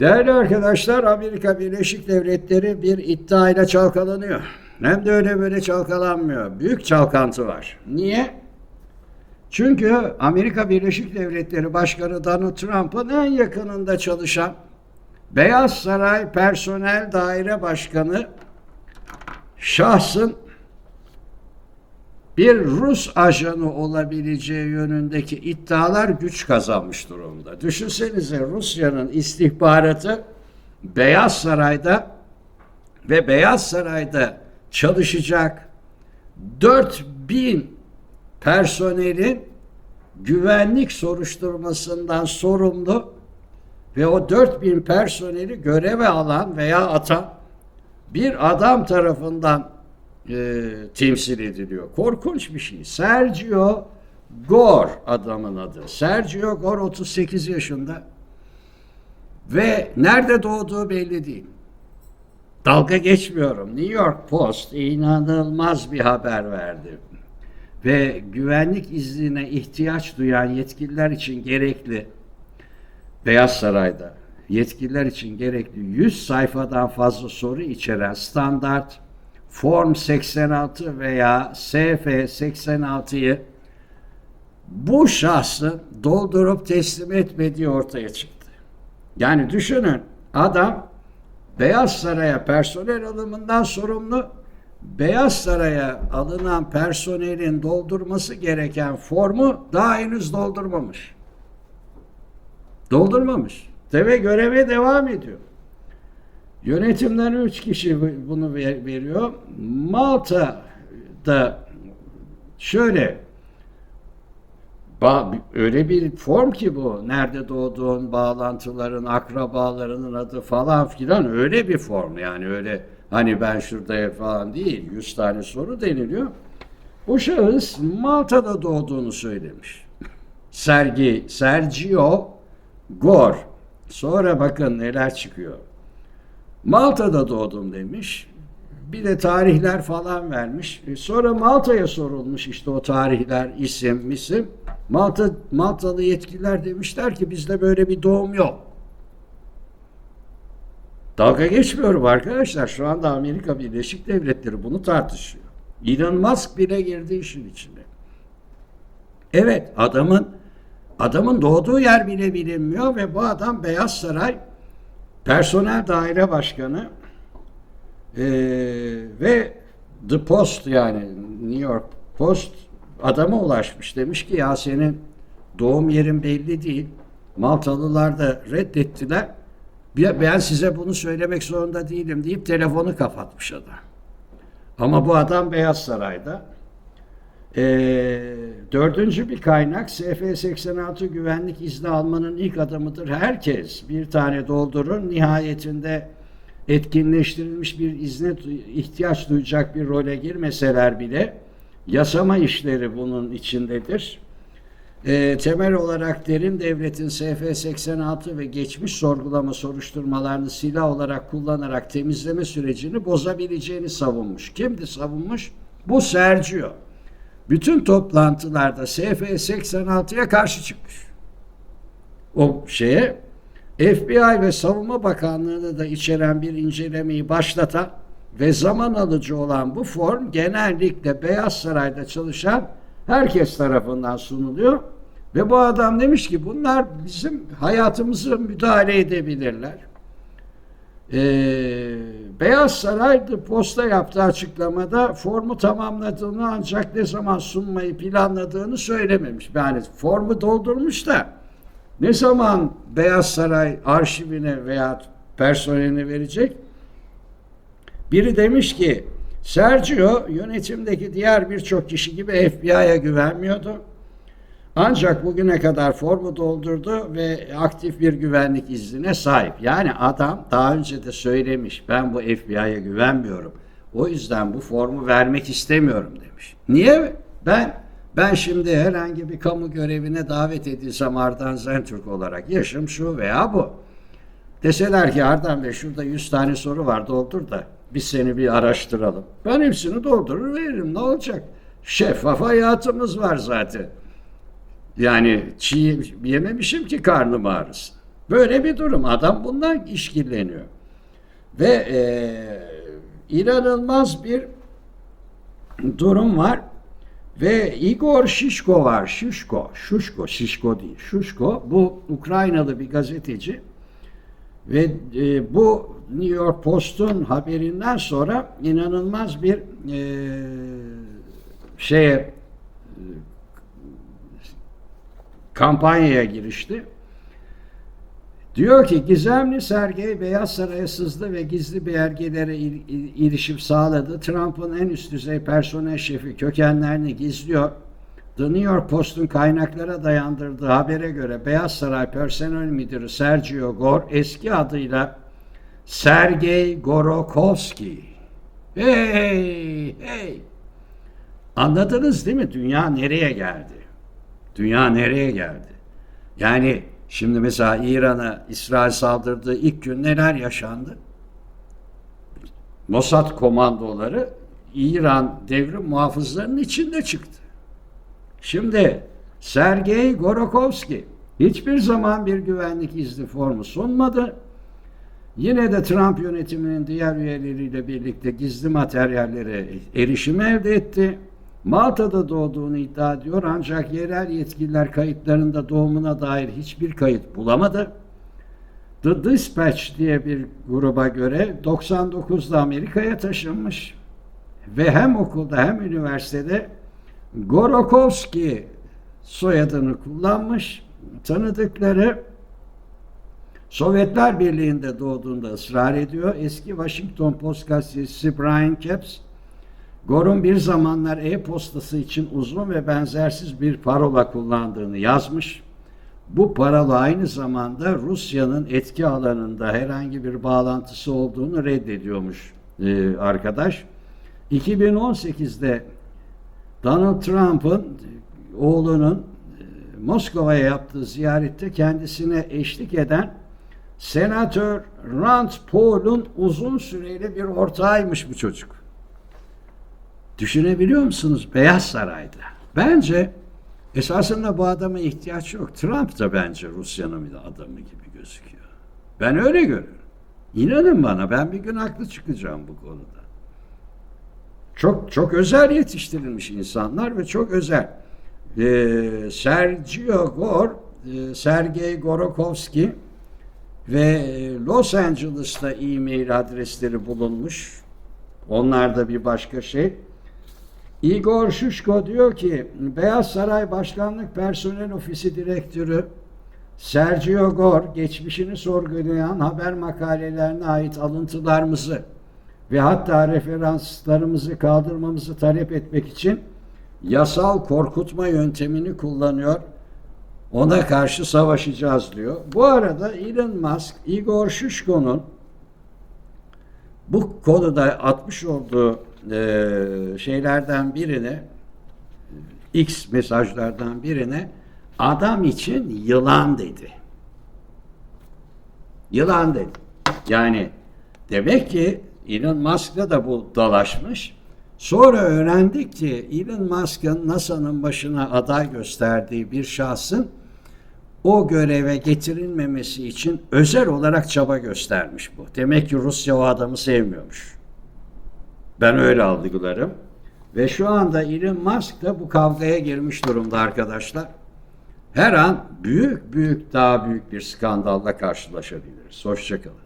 Değerli arkadaşlar, Amerika Birleşik Devletleri bir iddiayla çalkalanıyor. Hem de öyle böyle çalkalanmıyor. Büyük çalkantı var. Niye? Çünkü Amerika Birleşik Devletleri Başkanı Donald Trump'ın en yakınında çalışan Beyaz Saray Personel Daire Başkanı şahsın bir Rus ajanı olabileceği yönündeki iddialar güç kazanmış durumda. Düşünsenize Rusya'nın istihbaratı Beyaz Saray'da ve Beyaz Saray'da çalışacak 4000 personelin güvenlik soruşturmasından sorumlu ve o 4000 personeli göreve alan veya atan bir adam tarafından e, temsil ediliyor. Korkunç bir şey. Sergio Gore adamın adı. Sergio Gore 38 yaşında ve nerede doğduğu belli değil. Dalga geçmiyorum. New York Post inanılmaz bir haber verdi. Ve güvenlik iznine ihtiyaç duyan yetkililer için gerekli Beyaz Saray'da yetkililer için gerekli 100 sayfadan fazla soru içeren standart Form 86 veya SF 86'yı bu şahsın doldurup teslim etmediği ortaya çıktı. Yani düşünün adam Beyaz Saray'a personel alımından sorumlu Beyaz Saray'a alınan personelin doldurması gereken formu daha henüz doldurmamış. Doldurmamış. Ve göreve devam ediyor. Yönetimden üç kişi bunu ver- veriyor. Malta'da şöyle öyle bir form ki bu. Nerede doğduğun, bağlantıların, akrabalarının adı falan filan öyle bir form. Yani öyle hani ben şurada falan değil. Yüz tane soru deniliyor. Bu şahıs Malta'da doğduğunu söylemiş. Sergi, Sergio Gore. Sonra bakın neler çıkıyor. Malta'da doğdum demiş. Bir de tarihler falan vermiş. E, Sonra Malta'ya sorulmuş işte o tarihler, isim, isim. Malta Maltalı yetkililer demişler ki bizde böyle bir doğum yok. Dalga geçmiyorum arkadaşlar. Şu anda Amerika Birleşik Devletleri bunu tartışıyor. Elon Musk bile girdi işin içine. Evet adamın adamın doğduğu yer bile bilinmiyor ve bu adam Beyaz Saray personel daire başkanı eee, ve The Post yani New York Post adama ulaşmış. Demiş ki ya senin doğum yerin belli değil. Maltalılar da reddettiler. Ben size bunu söylemek zorunda değilim deyip telefonu kapatmış adam. Ama bu adam Beyaz Saray'da. Ee, dördüncü bir kaynak SF-86 güvenlik izni almanın ilk adımıdır. Herkes bir tane doldurur. Nihayetinde etkinleştirilmiş bir izne ihtiyaç duyacak bir role girmeseler bile yasama işleri bunun içindedir. Ee, temel olarak derin devletin SF-86 ve geçmiş sorgulama soruşturmalarını silah olarak kullanarak temizleme sürecini bozabileceğini savunmuş. Kimdi savunmuş? Bu Sergio. Bütün toplantılarda SF-86'ya karşı çıkmış. O şeye FBI ve Savunma Bakanlığı'nı da içeren bir incelemeyi başlatan ve zaman alıcı olan bu form genellikle Beyaz Saray'da çalışan herkes tarafından sunuluyor. Ve bu adam demiş ki bunlar bizim hayatımızı müdahale edebilirler. Ee, Beyaz Saray The Post'a yaptığı açıklamada formu tamamladığını ancak ne zaman sunmayı planladığını söylememiş. Yani formu doldurmuş da ne zaman Beyaz Saray arşivine veya personeline verecek? Biri demiş ki Sergio yönetimdeki diğer birçok kişi gibi FBI'ye güvenmiyordu. Ancak bugüne kadar formu doldurdu ve aktif bir güvenlik iznine sahip. Yani adam daha önce de söylemiş ben bu FBI'ye güvenmiyorum. O yüzden bu formu vermek istemiyorum demiş. Niye? Ben ben şimdi herhangi bir kamu görevine davet edilsem Ardan Zentürk olarak yaşım şu veya bu. Deseler ki Ardan Bey şurada 100 tane soru var doldur da biz seni bir araştıralım. Ben hepsini doldurur veririm ne olacak? Şeffaf hayatımız var zaten. Yani çiğ yememişim ki karnım ağrısın. Böyle bir durum. Adam bundan işkilleniyor. Ve e, inanılmaz bir durum var. Ve Igor Şişko var. Şişko, Şuşko, Şişko değil. Şuşko bu Ukraynalı bir gazeteci. Ve e, bu New York Post'un haberinden sonra inanılmaz bir e, şeye e, kampanyaya girişti. Diyor ki gizemli Sergey Beyaz Saray'a sızdı ve gizli belgelere il- il- erişim sağladı. Trump'ın en üst düzey personel şefi kökenlerini gizliyor. The New York Post'un kaynaklara dayandırdığı habere göre Beyaz Saray personel müdürü Sergio Gore eski adıyla Sergey Gorokovski. Hey, hey. Anladınız değil mi? Dünya nereye geldi? Dünya nereye geldi? Yani şimdi mesela İran'a İsrail saldırdığı ilk gün neler yaşandı? Mossad komandoları İran devrim muhafızlarının içinde çıktı. Şimdi Sergey Gorokovski hiçbir zaman bir güvenlik izni formu sunmadı. Yine de Trump yönetiminin diğer üyeleriyle birlikte gizli materyallere erişim elde etti. Malta'da doğduğunu iddia ediyor ancak yerel yetkililer kayıtlarında doğumuna dair hiçbir kayıt bulamadı. The Dispatch diye bir gruba göre 99'da Amerika'ya taşınmış ve hem okulda hem üniversitede Gorokovski soyadını kullanmış. Tanıdıkları Sovyetler Birliği'nde doğduğunda ısrar ediyor. Eski Washington Post gazetecisi Brian Capps, Gore'un bir zamanlar e-postası için uzun ve benzersiz bir parola kullandığını yazmış. Bu parola aynı zamanda Rusya'nın etki alanında herhangi bir bağlantısı olduğunu reddediyormuş e, arkadaş. 2018'de Donald Trump'ın oğlunun e, Moskova'ya yaptığı ziyarette kendisine eşlik eden Senatör Rand Paul'un uzun süreli bir ortağıymış bu çocuk. Düşünebiliyor musunuz? Beyaz Saray'da. Bence esasında bu adama ihtiyaç yok. Trump da bence Rusya'nın bir adamı gibi gözüküyor. Ben öyle görüyorum. İnanın bana ben bir gün haklı çıkacağım bu konuda. Çok çok özel yetiştirilmiş insanlar ve çok özel. Ee, Sergio Gore, e, Sergey Gorokovski ve e, Los Angeles'ta e-mail adresleri bulunmuş. Onlar da bir başka şey. Igor Şuşko diyor ki Beyaz Saray Başkanlık Personel Ofisi Direktörü Sergio Gore geçmişini sorgulayan haber makalelerine ait alıntılarımızı ve hatta referanslarımızı kaldırmamızı talep etmek için yasal korkutma yöntemini kullanıyor. Ona karşı savaşacağız diyor. Bu arada Elon Musk, Igor Şuşko'nun bu konuda atmış olduğu e, şeylerden birine X mesajlardan birine adam için yılan dedi. Yılan dedi. Yani demek ki Elon Musk'la da bu dalaşmış. Sonra öğrendik ki Elon Musk'ın NASA'nın başına aday gösterdiği bir şahsın o göreve getirilmemesi için özel olarak çaba göstermiş bu. Demek ki Rusya o adamı sevmiyormuş. Ben öyle algılarım. Ve şu anda Elon Musk da bu kavgaya girmiş durumda arkadaşlar. Her an büyük büyük daha büyük bir skandalla karşılaşabiliriz. Hoşçakalın.